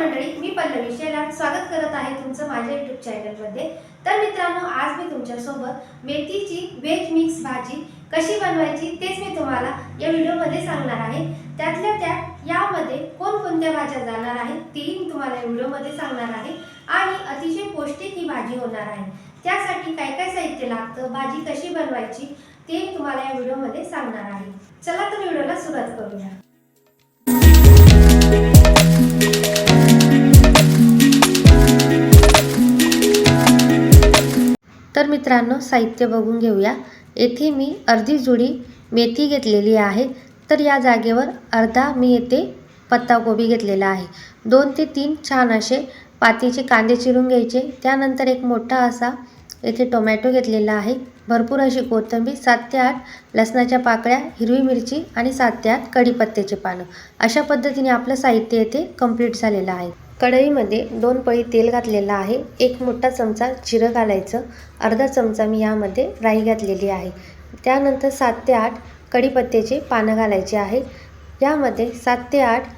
मंडळी मी पल्लवी शेलार स्वागत करत आहे तुमचं माझ्या युट्यूब चॅनलमध्ये तर मित्रांनो आज मी तुमच्यासोबत मेथीची व्हेज मिक्स भाजी कशी बनवायची तेच मी तुम्हाला या व्हिडिओमध्ये सांगणार आहे. त्यातल्या त्यात यामध्ये कोणकोणत्या भाज्या जाणार आहेत तेही मी तुम्हाला या व्हिडिओमध्ये सांगणार आहे. आणि अतिशय पौष्टिक ही भाजी होणार आहे. त्यासाठी काय काय साहित्य लागतं भाजी कशी बनवायची ते तुम्हाला या व्हिडिओमध्ये सांगणार आहे. चला तर व्हिडिओला सुरुवात करूया. तर मित्रांनो साहित्य बघून घेऊया. येथे मी अर्धी जुडी मेथी घेतलेली आहे. तर या जागेवर अर्धा मी येथे पत्ताकोबी घेतलेला आहे. दोन ते तीन छान असे पातीचे कांदे चिरून घ्यायचे. त्यानंतर एक मोठा असा येथे टोमॅटो घेतलेला आहे. भरपूर अशी कोथिंबीर सात ते आठ लसणाच्या पाकळ्या हिरवी मिरची आणि सात ते आठ कढीपत्त्याचे पानं. अशा पद्धतीने आपलं साहित्य येथे कंप्लीट झालेलं आहे. कढईमध्ये दोन पळी तेल घातलेलं आहे. एक मोठा चमचा जिरं घालायचं. अर्धा चमचा मी यामध्ये राई घातलेली आहे. त्यानंतर सात ते आठ कढीपत्त्याचे पानं घालायचे आहे. यामध्ये सात ते आठ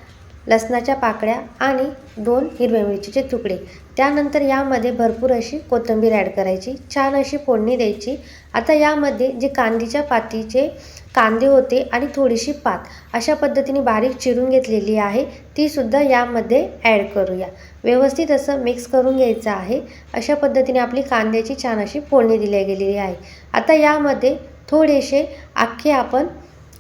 लसणाच्या पाकळ्या आणि दोन हिरव्या मिरचीचे तुकडे. त्यानंतर यामध्ये भरपूर अशी कोथिंबीर ॲड करायची. छान अशी फोडणी द्यायची. आता यामध्ये जे कांदीच्या पातीचे कांदे होते आणि थोडीशी पात. अशा पद्धतीने बारीक चिरून घेतलेली आहे. तीसुद्धा यामध्ये ॲड करूया. व्यवस्थित असं मिक्स करून घ्यायचं आहे. अशा पद्धतीने आपली कांद्याची छान अशी फोडणी दिली गेलेली आहे. आता यामध्ये थोडेसे अख्खे आपण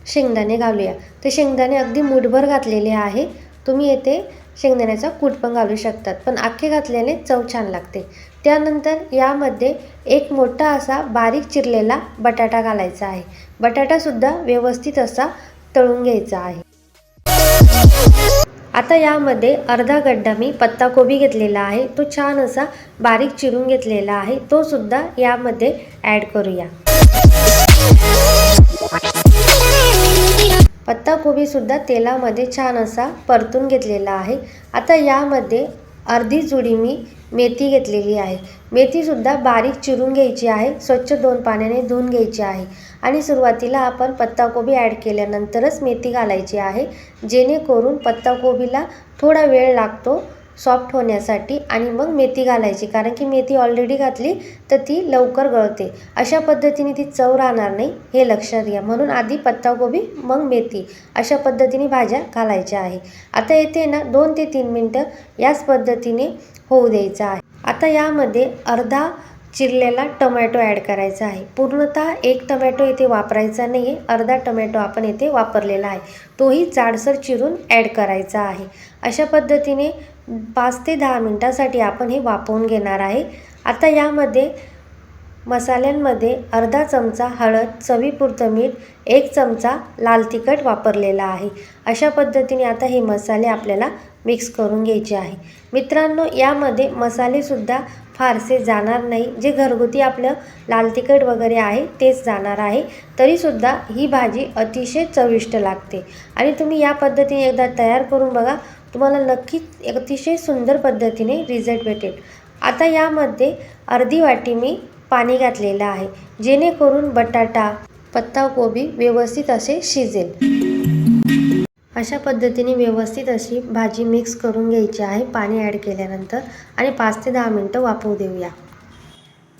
शेंगदाणे घालूया. ते शेंगदाणे अगदी मुठभर घातलेले आहे. तुम्ही येथे शेंगदाण्याचा कूट पण घालू शकतात. पण अख्खे घातल्याने चव छान लागते. त्यानंतर यामध्ये एक मोठा असा बारीक चिरलेला बटाटा घालायचा आहे. बटाटासुद्धा व्यवस्थित असा तळून घ्यायचा आहे. आता यामध्ये अर्धा गड्डा मी पत्ताकोबी घेतलेला आहे. तो छान असा बारीक चिरून घेतलेला आहे. तो सुद्धा यामध्ये ॲड करूया. पत्ताकोबीसुद्धा तेलामध्ये छान असा परतून घेतलेला आहे. आता यामध्ये अर्धी जुडी मी मेथी घेतलेली आहे. मेथीसुद्धा बारीक चिरून घ्यायची आहे स्वच्छ दोन पाण्याने धुवून घ्यायची आहे आणि सुरुवातीला आपण पत्ताकोबी ॲड केल्यानंतरच मेथी घालायची आहे जेणेकरून पत्ताकोबीला थोडा वेळ लागतो सॉफ्ट होण्यासाठी आणि मग मेथी घालायची. कारण की मेथी ऑलरेडी घातली तर ती लवकर गळते. अशा पद्धतीने ती चव राहणार नाही हे लक्षात घ्या. म्हणून आधी पत्ताकोबी मग मेथी अशा पद्धतीने भाज्या घालायच्या आहे. आता येते ना दोन ते तीन मिनटं याच पद्धतीने होऊ द्यायचं आहे. आता यामध्ये अर्धा चिरलेला टोमॅटो ॲड करायचा आहे. पूर्णतः एक टोमॅटो इथे वापरायचा नाही आहे अर्धा टोमॅटो आपण इथे वापरलेला आहे. तोही जाडसर चिरून ॲड करायचा आहे. अशा पद्धतीने पाच ते दहा मिनटासाठी आपण हे वापरून घेणार आहे. आता यामध्ये मसाल्यांमध्ये अर्धा चमचा हळद चवीपुरतं मीठ एक चमचा लाल तिखट वापरलेला आहे. अशा पद्धतीने आता हे मसाले आपल्याला मिक्स करून घ्यायचे आहे. मित्रांनो यामध्ये मसालेसुद्धा फारसे जाणार नाही. जे घरगुती आपलं लाल तिखट वगैरे आहे तेच जाणार आहे. तरीसुद्धा ही भाजी अतिशय चविष्ट लागते. आणि तुम्ही या पद्धतीने एकदा तयार करून बघा तुम्हाला नक्कीच अतिशय सुंदर पद्धतीने रिझल्ट भेटेल. आता यामध्ये अर्धी वाटी मी पाणी घातलेलं आहे. जेणेकरून बटाटा पत्ताकोबी व्यवस्थित असे शिजेल. अशा पद्धतीने व्यवस्थित अशी भाजी मिक्स करून घ्यायची आहे. पाणी ॲड केल्यानंतर आणि पाच ते दहा मिनटं वापरू देऊया.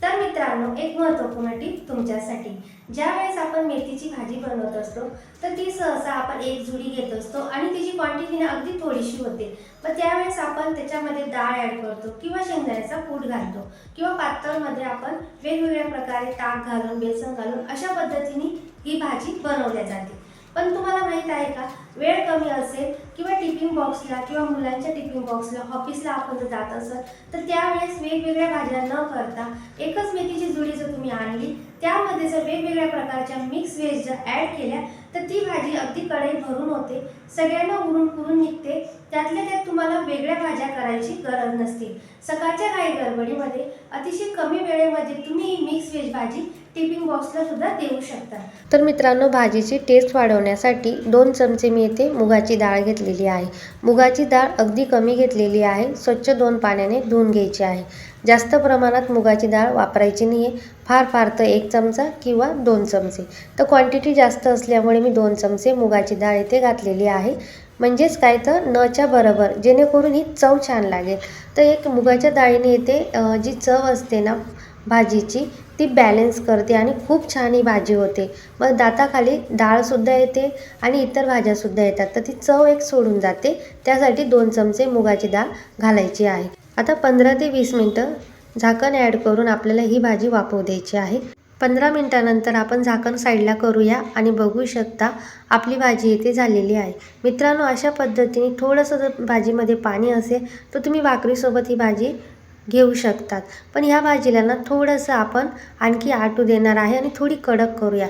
तर मित्रांनो एक महत्त्वपूर्ण टीप तुमच्यासाठी. ज्या वेळेस आपण मेथीची भाजी बनवत असतो तर ती सहसा आपण एक जुडी घेत असतो आणि तिची क्वांटिटी ना अगदी थोडीशी होते. मग त्यावेळेस आपण त्याच्यामध्ये डाळ ॲड करतो किंवा शेंगदाण्याचा कूट घालतो किंवा पातळमध्ये आपण वेगवेगळ्या प्रकारे ताक घालून बेसन घालून अशा पद्धतीने ही भाजी बनवल्या जाते. पण तुम्हाला माहीत आहे का वेळ कमी असेल किंवा टिफिन बॉक्सला किंवा मुलांच्या टिफिन बॉक्सला ऑफिसला आपण जर जात असाल तर त्यावेळेस वेगवेगळ्या भाज्या न करता एकच मेथीची जुडी जर तुम्ही आणली त्यामध्ये जर वेगवेगळ्या प्रकारच्या मिक्स व्हेज जर ॲड केल्या तर ती भाजी अगदी कढई भरून होते सगळ्यांना उरून पुरून निघते त्यातल्या त्यात तुम्हाला वेगळ्या भाज्या करायची गरज नसते. सकाळच्या काही गडबडीमध्ये अतिशय कमी वेळेमध्ये तुम्ही ही मिक्स व्हेज भाजी टिपिंग बॉक्सला सुद्धा देऊ शकता. तर मित्रांनो भाजीची टेस्ट वाढवण्यासाठी दोन चमचे मी येथे मुगाची डाळ घेतलेली आहे. मुगाची डाळ अगदी कमी घेतलेली आहे. स्वच्छ दोन पाण्याने धुवून घ्यायची आहे. जास्त प्रमाणात मुगाची डाळ वापरायची नाही आहे फार फार तर एक चमचा किंवा दोन चमचे. तर क्वांटिटी जास्त असल्यामुळे मी दोन चमचे मुगाची डाळ इथे घातलेली आहे. म्हणजेच काय तर नच्या बरोबर जेणेकरून ही चव छान लागेल. तर एक मुगाच्या डाळीने येते जी चव असते ना भाजीची ती बॅलन्स करते आणि खूप छान ही भाजी होते. मग दाताखाली डाळसुद्धा येते आणि इतर भाज्यासुद्धा येतात. तर ती चव एक सोडून जाते. त्यासाठी दोन चमचे मुगाची डाळ घालायची आहे. आता पंधरा ते वीस मिनटं झाकण ॲड करून आपल्याला ही भाजी वापरू द्यायची आहे. पंधरा मिनटानंतर आपण झाकण साईडला करूया आणि बघू शकता आपली भाजी इथे झालेली आहे. मित्रांनो अशा पद्धतीने थोडंसं जर भाजीमध्ये पाणी असेल तर तुम्ही भाकरीसोबत ही भाजी घेऊ शकतात. पण ह्या भाजीला ना थोडंसं आपण आणखी आटू देणार आहे आणि थोडी कडक करूया.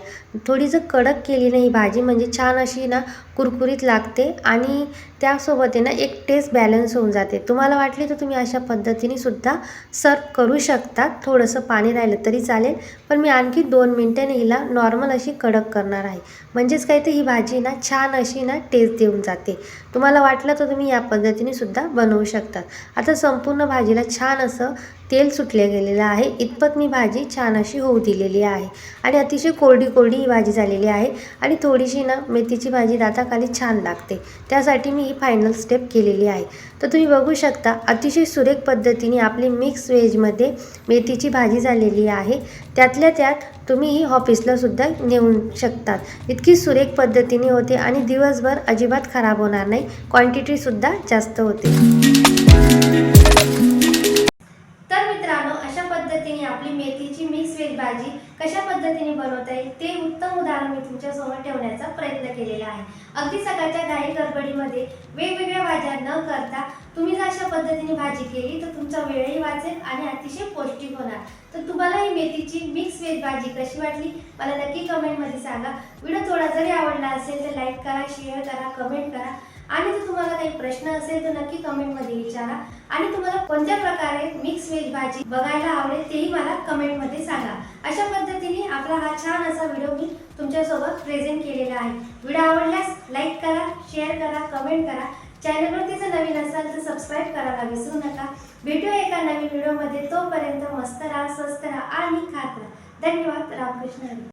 थोडी जर कडक केली ना ही भाजी म्हणजे छान अशी ना कुरकुरीत लागते आणि त्यासोबत आहे ना एक टेस्ट बॅलन्स होऊन जाते. तुम्हाला वाटली तर तुम्ही अशा पद्धतीने सुद्धा सर्व करू शकता. थोडंसं पाणी राहिलं तरी चालेल पण मी आणखी दोन मिनटाने हिला नॉर्मल अशी कडक करणार आहे. म्हणजेच काय तर ही भाजी ना छान अशी ना टेस्ट देऊन जाते. तुम्हाला वाटलं तर तुम्ही या पद्धतीने सुद्धा बनवू शकतात आता संपूर्ण भाजीला छान असं तेल सुटले गेलेलं आहे. इतपत मी भाजी छान अशी होऊ दिलेली आहे. आणि अतिशय कोरडी कोरडी ही भाजी झालेली आहे. आणि थोडीशी ना मेथीची भाजी दाताखाली छान लागते. त्यासाठी मी ही फायनल स्टेप केलेली आहे. तर तुम्ही बघू शकता अतिशय सुरेख पद्धतीने आपली मिक्स व्हेजमध्ये मेथीची भाजी झालेली आहे. त्यातल्या त्यात तुम्ही ही ऑफिसला सुद्धा नेऊ शकतात. इतकी सुरेख पद्धतीने होते आणि दिवसभर अजिबात खराब होणार नाही. क्वांटिटीसुद्धा जास्त होते. भाजी कशा पद्धतीने बनवता येईल ते उत्तम उदाहरण मी तुमच्यासमोर ठेवण्याचा प्रयत्न केलेला आहे. अगदी सकाळच्या घाई गडबडीमध्ये वेगवेगळ्या भाज्या न करता तुम्ही जर अशा पद्धतीने भाजी केली तर तुमचा वेळही वाचेल आणि अतिशय पौष्टिक होणार. तर तुम्हाला ही मेथीची मिक्स वेज भाजी कशी वाटली मला नक्की कमेंटमध्ये सांगा. व्हिडिओ थोडा जरी आवडला असेल तर लाईक करा शेअर करा कमेंट करा. आणि जर तुम्हाला काही प्रश्न असेल तर नक्की कमेंटमध्ये विचारा. आणि तुम्हाला कोणत्या प्रकारे मिक्स व्हेज भाजी बघायला आवडेल तेही मला कमेंटमध्ये सांगा. अशा पद्धतीने आपला हा छान असा व्हिडिओ मी तुमच्यासोबत प्रेझेंट केलेला आहे. व्हिडिओ आवडल्यास लाईक करा शेअर करा कमेंट करा. चॅनलवरती जर नवीन असाल तर सबस्क्राईब करायला विसरू नका. भेटूया एका नवीन व्हिडिओमध्ये तोपर्यंत मस्त राहा स्वस्त राहा आणि खात राहा. धन्यवाद. रामकृष्ण.